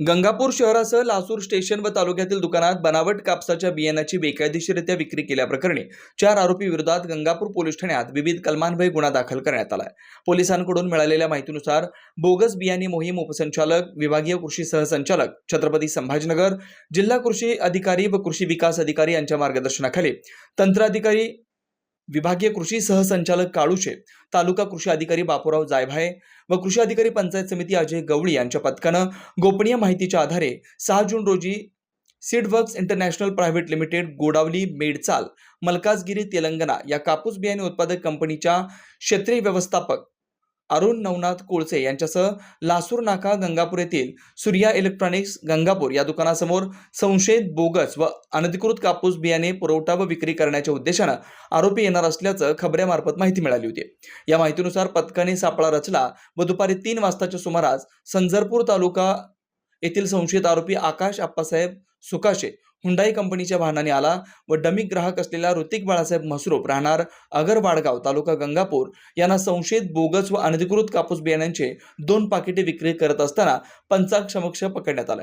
गंगापूर शहरासह लासूर स्टेशन व तालुक्यातील दुकानात बनावट कापसाच्या बियाण्याची बेकायदेशीररित्या विक्री केल्याप्रकरणी चार आरोपी विरोधात गंगापूर पोलीस ठाण्यात विविध कलमान्वये गुन्हा दाखल करण्यात आलाय. पोलिसांकडून मिळालेल्या माहितीनुसार बोगस बियाणे मोहीम उपसंचालक विभागीय कृषी सहसंचालक छत्रपती संभाजीनगर जिल्हा कृषी अधिकारी व कृषी विकास अधिकारी यांच्या मार्गदर्शनाखाली. तंत्राधिकारी विभागीय कृषी सहसंचालक काळुशे तालुका कृषी अधिकारी बापूराव जायभाये व कृषी अधिकारी पंचायत समिती अजय गवळी यांच्या पथकानं गोपनीय माहितीच्या आधारे सहा जून रोजी Seedworks International Private Limited Godavali Medchal Malkajgiri Telangana या कापूस बियाणे उत्पादक कंपनीच्या क्षेत्रीय व्यवस्थापक अरुण नवनाथ कोळसे यांच्यासह लासूर नाका गंगापूर येथील सूर्या इलेक्ट्रॉनिक्स गंगापूर या दुकानासमोर संशयित बोगस व अनधिकृत कापूस बियाणे पुरवठा व विक्री करण्याच्या उद्देशानं आरोपी येणार असल्याचं खबऱ्यामार्फत माहिती मिळाली होती. या माहितीनुसार पथकाने सापळा रचला व दुपारी तीन वाजताच्या सुमारास संजरपूर तालुका येथील संशयित आरोपी आकाश आप्पासाहेब सुकाशे हुंडाई कंपनीच्या वाहनाने आला व डमी ग्राहक असलेला ऋतिक बाळासाहेब मसरूप राहणार अगरवाडगाव तालुका गंगापूर. यांना संशयित बोगस व अनधिकृत कापूस बियाण्यांचे दोन पाकिटे विक्री करत असताना पंचाक्षमक्ष पकडण्यात आलं.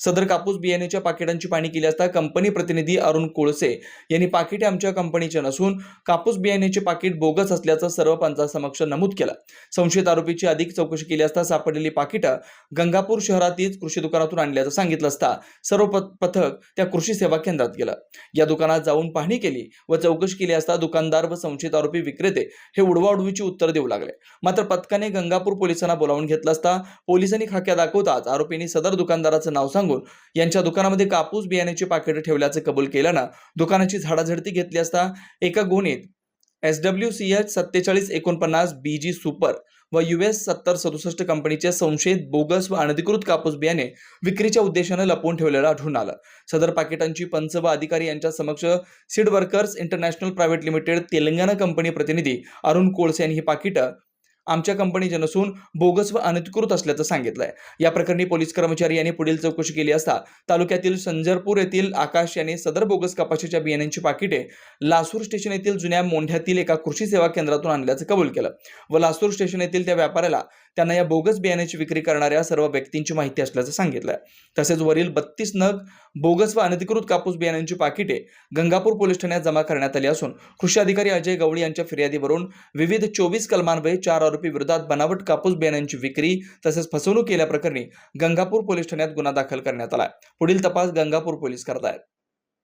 सदर कापूस बियाण्याच्या पाकिटांची पाणी केली असता कंपनी प्रतिनिधी अरुण कोळसे यांनी पाकिटे आमच्या कंपनीचे नसून कापूस बियाण्याचे पाकिट बोगस असल्याचं सर्व पंचासमक्ष नमूद केलं. संशयित आरोपीची अधिक चौकशी केली असता सापडलेली पाकिटं गंगापूर शहरातील कृषी दुकानातून आणल्याचं सांगितलं असता सर्व पथक त्या कृषी सेवा केंद्रात गेलं. या दुकानात जाऊन पाहणी केली व चौकशी केली असता दुकानदार व संशयित आरोपी विक्रेते हे उडवाउडवीची उत्तर देऊ लागले. मात्र पथकाने गंगापूर पोलिसांना बोलावून घेतलं असता पोलिसांनी खाक्या दाखवताच आरोपींनी सदर दुकानदाराचं नाव सांगून यांच्या दुकानामध्ये कापूस बियाण्याची पाकिटं ठेवल्याचं कबूल केल्यानं दुकानाची झाडाझडती घेतली असता एका गुन्हेत एस डब्ल्यू सी एच सत्तेचाळीस एकोणपन्नास बी जी सुपर व यू एस सत्तर सदुसष्ट कंपनीचे संशयित बोगस व अनधिकृत कापूस बियाणे विक्रीच्या उद्देशानं लपवून ठेवलेलं आढळून आलं. सदर पाकिटांची पंच व अधिकारी यांच्या समक्ष Seed Workers International Private Limited Telangana company प्रतिनिधी अरुण कोळसे यांनी ही पाकिटं आमच्या कंपनीचे नसून बोगस व अनधिकृत असल्याचं सांगितलंय. या प्रकरणी पोलीस कर्मचारी यांनी पुढील चौकशी केली असता तालुक्यातील संजरपूर येथील आकाश याने सदर बोगस कपाशीच्या बियाण्यांची पाकिटे लासूर स्टेशन येथील जुन्या मोंढ्यातील एका कृषी सेवा केंद्रातून आणल्याचं कबूल केलं व लासूर स्टेशन येथील त्या व्यापाऱ्याला त्यांना या बोगस बियाण्याची विक्री करणाऱ्या सर्व व्यक्तींची माहिती असल्याचं सांगितलंय. तसेच वरील बत्तीस नग बोगस व अनधिकृत कापूस बियाण्यांची पाकिटे गंगापूर पोलीस ठाण्यात जमा करण्यात आली असून कृषी अधिकारी अजय गवळी यांच्या फिर्यादीवरून विविध चोवीस कलमान्वये चार आरोपी विरोधात बनावट कापूस बियाण्यांची विक्री तसेच फसवणूक केल्याप्रकरणी गंगापूर पोलीस ठाण्यात गुन्हा दाखल करण्यात आला पुढील तपास गंगापूर पोलीस करत आहेत